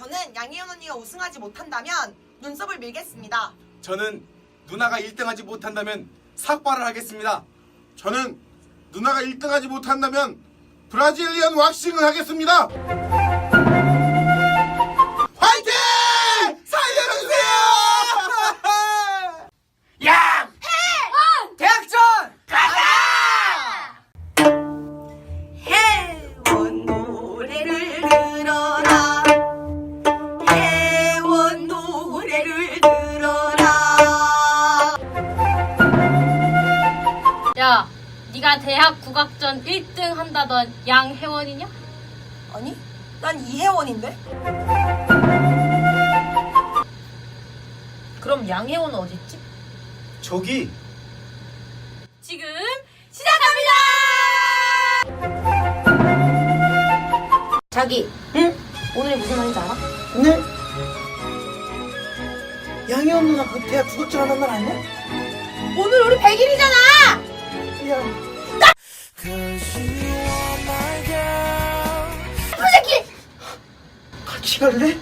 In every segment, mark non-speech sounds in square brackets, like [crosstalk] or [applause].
저는 양희연 언니가 우승하지 못한다면 눈썹을 밀겠습니다. 저는 누나가 1등하지 못한다면 삭발을 하겠습니다. 저는 누나가 1등하지 못한다면 브라질리언 왁싱을 하겠습니다. 야, 네가 대학 국악전 1등 한다던 양혜원이냐? 아니 난 이혜원인데 그럼 양혜원은 어딨지? 저기 지금 시작합니다! 자기, 응? 오늘 무슨 날인지 알아? 오늘 양희원 누나 그 대학 국악전 하는 날 아니야? 오늘 우리 100일이잖아! 야 같이 갈래?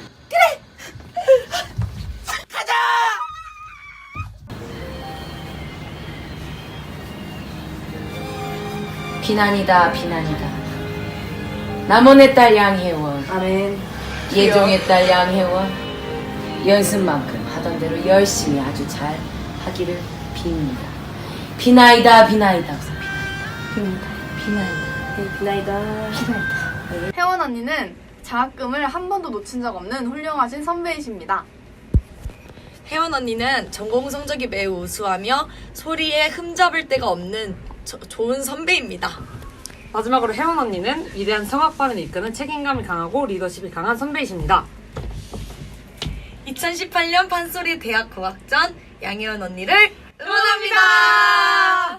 비난이다 비난이다. 남원의 딸 양혜원. 아멘. 예종의 딸 양혜원. 연습만큼 하던 대로 열심히 아주 잘 하기를 빕니다 비나이다 비나이다 비나이다 비나이다 혜원 언니는 장학금을 한 번도 놓친 적 없는 훌륭하신 선배이십니다. 혜원 언니는 전공 성적이 매우 우수하며 소리에 흠잡을 데가 없는 저- 좋은 선배입니다. 마지막으로 혜원 언니는 위대한 성악반을 이끄는 책임감이 강하고 리더십이 강한 선배이십니다. 2018년 판소리 대학 국악전 양혜원 언니를 응원합니다.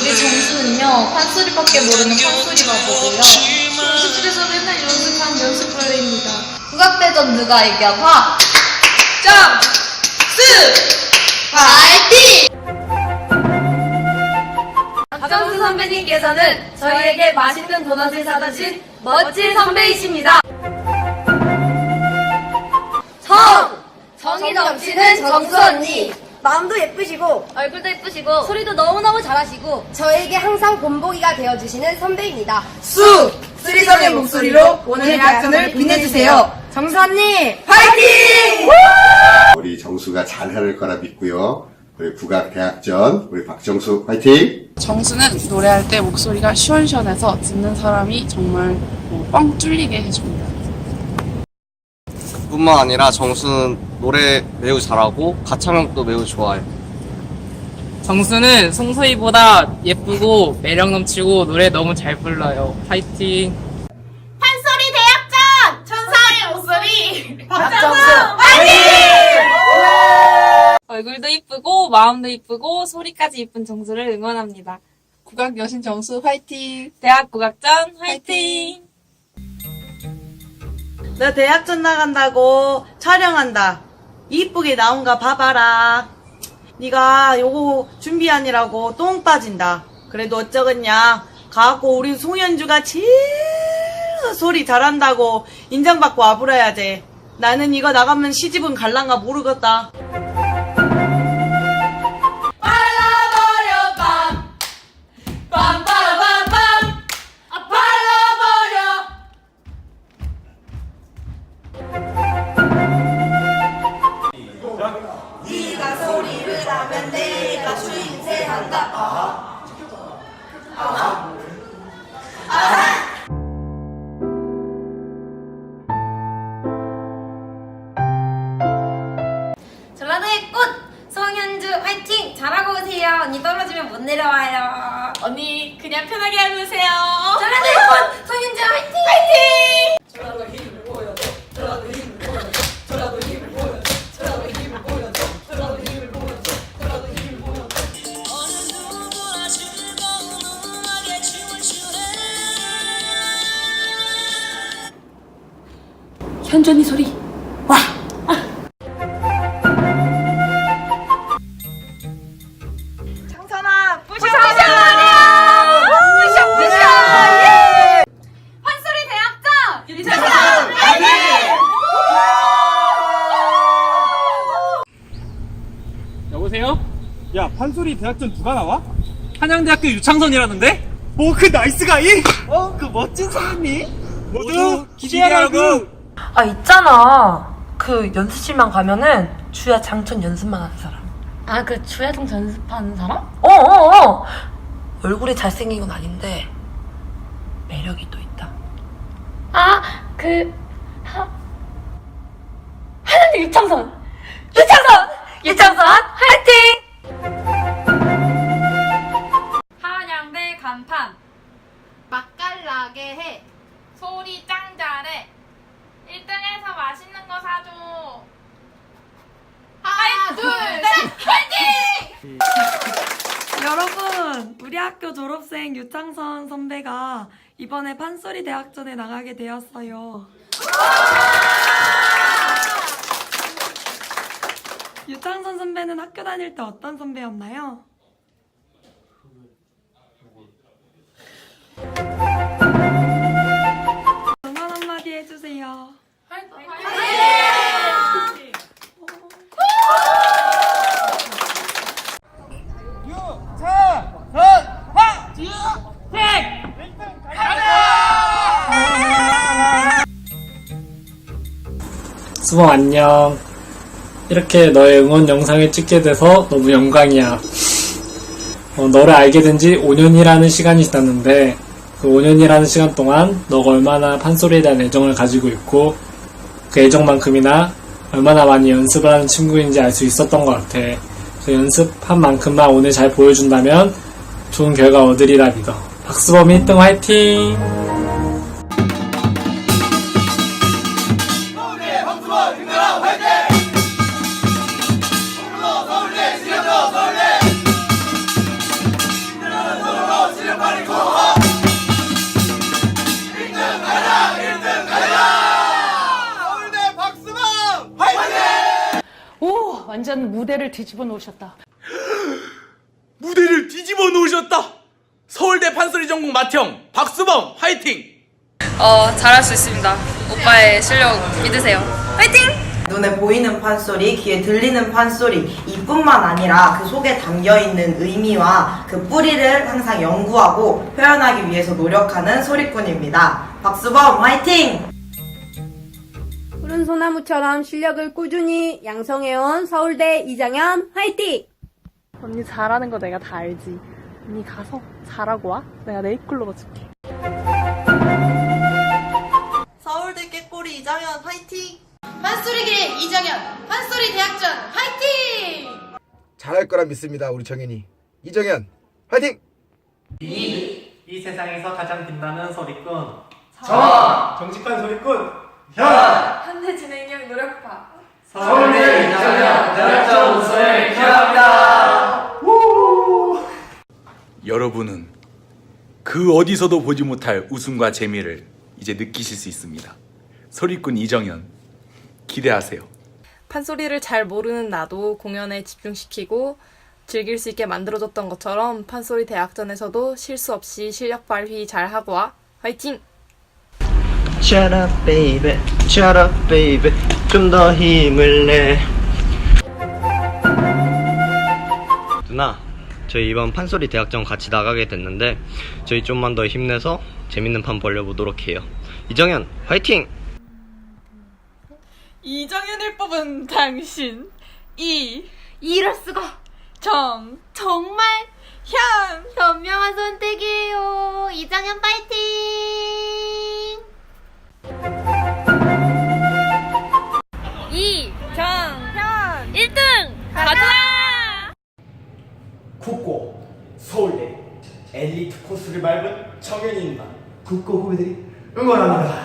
우리 정수는요, 판소리밖에 모르는 판소리 바보고요. 연습실에서 맨날 연습한 연습벌레입니다. 국악대전 누가 이겨봐? 점스! 파이팅! 박정수 선배님께서는 저희에게 맛있는 도넛을 사다 신 멋진 선배이십니다. 정! 정이 넘치는 정수 언니! 마음도 예쁘시고 얼굴도 예쁘시고 소리도 너무너무 잘하시고 저에게 항상 본보기가 되어주시는 선배입니다. 수! 쓰리성의 목소리로 오늘 대학전을 빛내주세요 정선님 파이팅! 우리 정수가 잘할 거라 믿고요. 우리 국악대학전 우리 박정수 화이팅! 정수는 노래할 때 목소리가 시원시원해서 듣는 사람이 정말 뭐 뻥 뚫리게 해줍니다. 뿐만 아니라 정수는 노래 매우 잘하고 가창력도 매우 좋아요. 정수는 송소희보다 예쁘고 매력 넘치고 노래 너무 잘 불러요. 파이팅! 판소리 대학전! 천사의 목소리! 박정수 얼굴도 이쁘고 마음도 이쁘고 소리까지 이쁜 정수를 응원합니다. 국악 여신 정수 화이팅! 대학 국악전 화이팅! 나 대학전 나간다고 촬영한다. 이쁘게 나온가 봐봐라. 네가 요거 준비하느라고 똥 빠진다. 그래도 어쩌겠냐? 가갖고 우리 송현주가 제일 소리 잘한다고 인정받고 와불어야지 나는 이거 나가면 시집은 갈란가 모르겠다 전라도의 꽃! 송현주 화이팅! 잘하고 오세요. 언니 떨어지면 못 내려와요. 언니 그냥 편하게 해주세요. 전라도의 꽃! 현전이 소리 와! 야 판소리 대학전 누가 나와? 한양대학교 유창선이라는데? 뭐 그 나이스 가이? 어 그 멋진 선배님 모두 기대하라고. 아 있잖아 그 연습실만 가면은 주야 장천 연습만 하는 사람 아, 그 주야장 연습하는 사람? 어어어 얼굴이 잘생긴 건 아닌데 매력이 또 있다 아, 그, 하, 하는데 유창선! 유창선! 유창선, 화이팅! 한양대 간판. 맛깔나게 해. 소리 짱 잘해. 1등해서 맛있는 거 사줘. 하나, 둘, 셋, 화이팅! 여러분, 우리 학교 졸업생 유창선 선배가 이번에 판소리 대학전에 나가게 되었어요. 유창선 선배는 학교 다닐 때 어떤 선배였나요? 응원 한마디 해주세요. 수범 안녕. 이렇게 너의 응원 영상을 찍게 돼서 너무 영광이야. 어, 너를 알게 된 지 5년이라는 시간이 지났는데 그 5년이라는 시간 동안 너가 얼마나 판소리에 대한 애정을 가지고 있고 그 애정만큼이나 얼마나 많이 연습을 하는 친구인지 알 수 있었던 것 같아. 그 연습한 만큼만 오늘 잘 보여준다면 좋은 결과 얻으리라 믿어. 박수범 1등 화이팅! 완전 무대를 뒤집어 놓으셨다. [gasps] 무대를 뒤집어 놓으셨다. 서울대 판소리 전공 맏형 박수범 화이팅! 어, 잘할 수 있습니다. 오빠의 실력 믿으세요. 화이팅! 눈에 보이는 판소리, 귀에 들리는 판소리 이뿐만 아니라 그 속에 담겨 있는 의미와 그 뿌리를 항상 연구하고 표현하기 위해서 노력하는 소리꾼입니다. 박수범 화이팅! 푸른 소나무처럼 실력을 꾸준히 양성해온 서울대 이정현 화이팅! 언니 잘하는 거 내가 다 알지. 언니 가서 잘하고 와. 내가 네잎글로 넣어줄게. 서울대 깨꼬리 이장현 화이팅! 판소리계 이정현, 판소리 대학전 화이팅! 잘할 거라 믿습니다 우리 정현이 이정현 화이팅! 이, 이 세상에서 가장 빛나는 소리꾼 정! 정직한 소리꾼 현대 진행형 노력파. 서울대 이정현 대학전 우승을 기원합니다 여러분은 그 어디서도 보지 못할 웃음과 재미를 이제 느끼실 수 있습니다. 소리꾼 이정현 기대하세요. 판소리를 잘 모르는 나도 공연에 집중시키고 즐길 수 있게 만들어줬던 것처럼 판소리 대학전에서도 실수 없이 실력 발휘 잘 하고 와. 화이팅! Shut up baby, shut up baby 좀 더 힘을 내 누나 저희 이번 판소리 대학전 같이 나가게 됐는데 저희 좀만 더 힘내서 재밌는 판 벌려보도록 해요 이정현 화이팅! 이정현을 뽑은 당신. 이. 이럴 수가. 정. 정말 현. 현명한 선택이에요. 이정현 파이팅! 이정현 1등 가자! 국고 서울대 엘리트 코스를 밟은 정현입니다 국고 후배들이 응원합니다!